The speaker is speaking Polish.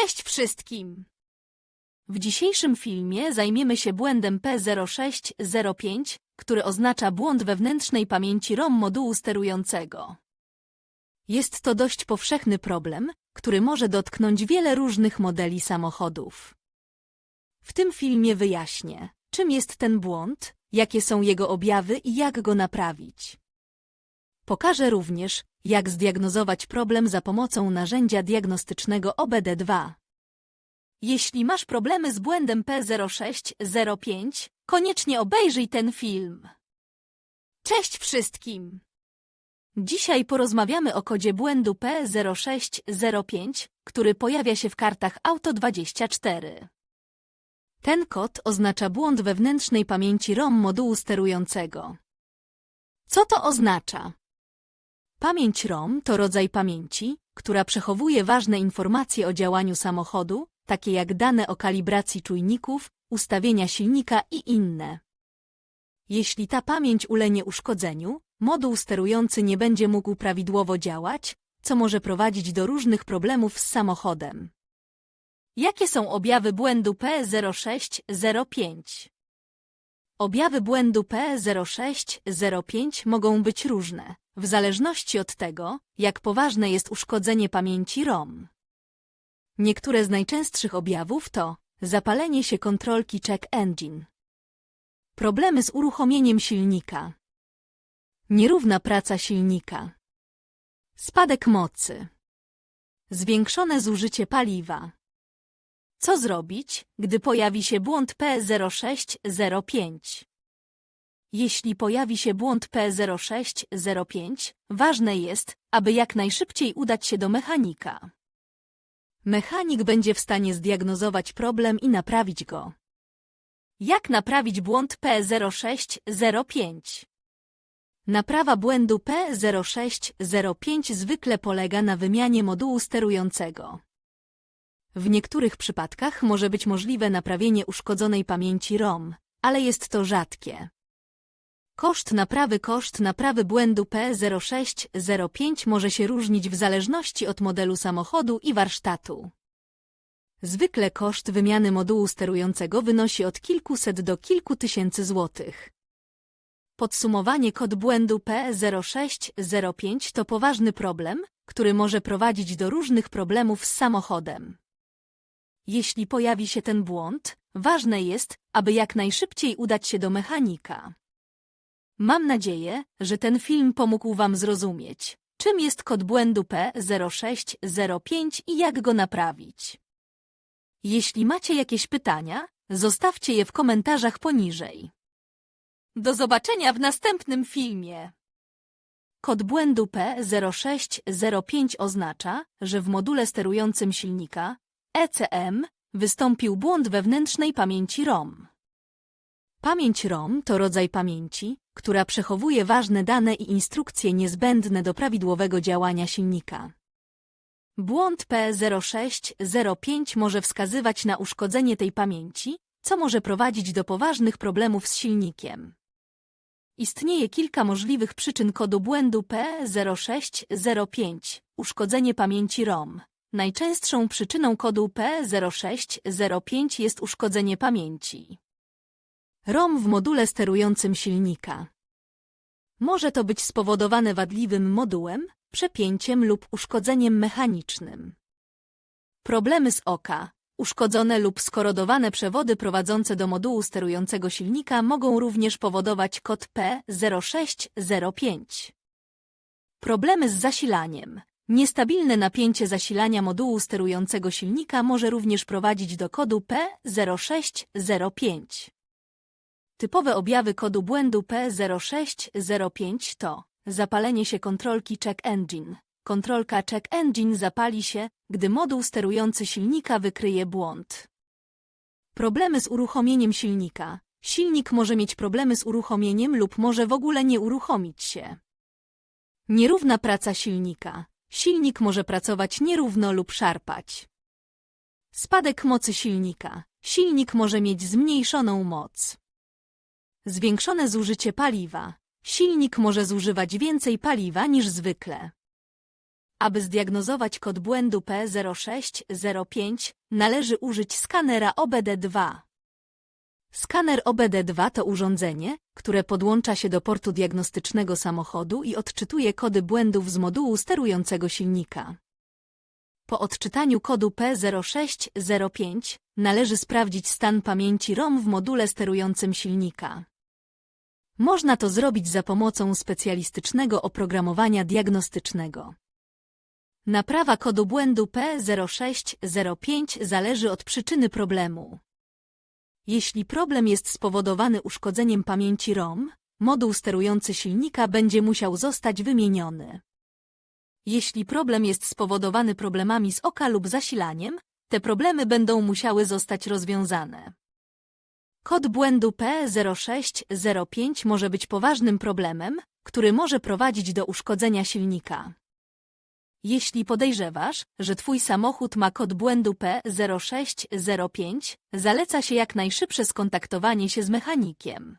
Cześć wszystkim! W dzisiejszym filmie zajmiemy się błędem P0605, który oznacza błąd wewnętrznej pamięci ROM modułu sterującego. Jest to dość powszechny problem, który może dotknąć wiele różnych modeli samochodów. W tym filmie wyjaśnię, czym jest ten błąd, jakie są jego objawy i jak go naprawić. Pokażę również, jak zdiagnozować problem za pomocą narzędzia diagnostycznego OBD2. Jeśli masz problemy z błędem P0605, koniecznie obejrzyj ten film. Cześć wszystkim! Dzisiaj porozmawiamy o kodzie błędu P0605, który pojawia się w kartach Auto24. Ten kod oznacza błąd wewnętrznej pamięci ROM modułu sterującego. Co to oznacza? Pamięć ROM to rodzaj pamięci, która przechowuje ważne informacje o działaniu samochodu, takie jak dane o kalibracji czujników, ustawienia silnika i inne. Jeśli ta pamięć ulenie uszkodzeniu, moduł sterujący nie będzie mógł prawidłowo działać, co może prowadzić do różnych problemów z samochodem. Jakie są objawy błędu P0605? Objawy błędu P0605 mogą być różne, w zależności od tego, jak poważne jest uszkodzenie pamięci ROM. Niektóre z najczęstszych objawów to zapalenie się kontrolki check engine, problemy z uruchomieniem silnika, nierówna praca silnika, spadek mocy, zwiększone zużycie paliwa. Co zrobić, gdy pojawi się błąd P0605? Jeśli pojawi się błąd P0605, ważne jest, aby jak najszybciej udać się do mechanika. Mechanik będzie w stanie zdiagnozować problem i naprawić go. Jak naprawić błąd P0605? Naprawa błędu P0605 zwykle polega na wymianie modułu sterującego. W niektórych przypadkach może być możliwe naprawienie uszkodzonej pamięci ROM, ale jest to rzadkie. Koszt naprawy Koszt naprawy błędu P0605 może się różnić w zależności od modelu samochodu i warsztatu. Zwykle koszt wymiany modułu sterującego wynosi od kilkuset do kilku tysięcy złotych. Podsumowanie kod błędu P0605 to poważny problem, który może prowadzić do różnych problemów z samochodem. Jeśli pojawi się ten błąd, ważne jest, aby jak najszybciej udać się do mechanika. Mam nadzieję, że ten film pomógł Wam zrozumieć, czym jest kod błędu P0605 i jak go naprawić. Jeśli macie jakieś pytania, zostawcie je w komentarzach poniżej. Do zobaczenia w następnym filmie. Kod błędu P0605 oznacza, że w module sterującym silnika ECM wystąpił błąd wewnętrznej pamięci ROM. Pamięć ROM to rodzaj pamięci, która przechowuje ważne dane i instrukcje niezbędne do prawidłowego działania silnika. Błąd P0605 może wskazywać na uszkodzenie tej pamięci, co może prowadzić do poważnych problemów z silnikiem. Istnieje kilka możliwych przyczyn kodu błędu P0605 – uszkodzenie pamięci ROM. Najczęstszą przyczyną kodu P0605 jest uszkodzenie pamięci. ROM w module sterującym silnika. Może to być spowodowane wadliwym modułem, przepięciem lub uszkodzeniem mechanicznym. Problemy z oka, uszkodzone lub skorodowane przewody prowadzące do modułu sterującego silnika mogą również powodować kod P0605. Problemy z zasilaniem. Niestabilne napięcie zasilania modułu sterującego silnika może również prowadzić do kodu P0605. Typowe objawy kodu błędu P0605 to zapalenie się kontrolki check engine. Kontrolka check engine zapali się, gdy moduł sterujący silnika wykryje błąd. Problemy z uruchomieniem silnika. Silnik może mieć problemy z uruchomieniem lub może w ogóle nie uruchomić się. Nierówna praca silnika. Silnik może pracować nierówno lub szarpać. Spadek mocy silnika. Silnik może mieć zmniejszoną moc. Zwiększone zużycie paliwa. Silnik może zużywać więcej paliwa niż zwykle. Aby zdiagnozować kod błędu P0605, należy użyć skanera OBD2. Skaner OBD2 to urządzenie, które podłącza się do portu diagnostycznego samochodu i odczytuje kody błędów z modułu sterującego silnika. Po odczytaniu kodu P0605 należy sprawdzić stan pamięci ROM w module sterującym silnika. Można to zrobić za pomocą specjalistycznego oprogramowania diagnostycznego. Naprawa kodu błędu P0605 zależy od przyczyny problemu. Jeśli problem jest spowodowany uszkodzeniem pamięci ROM, moduł sterujący silnika będzie musiał zostać wymieniony. Jeśli problem jest spowodowany problemami z oka lub zasilaniem, te problemy będą musiały zostać rozwiązane. Kod błędu P0605 może być poważnym problemem, który może prowadzić do uszkodzenia silnika. Jeśli podejrzewasz, że Twój samochód ma kod błędu P0605, zaleca się jak najszybsze skontaktowanie się z mechanikiem.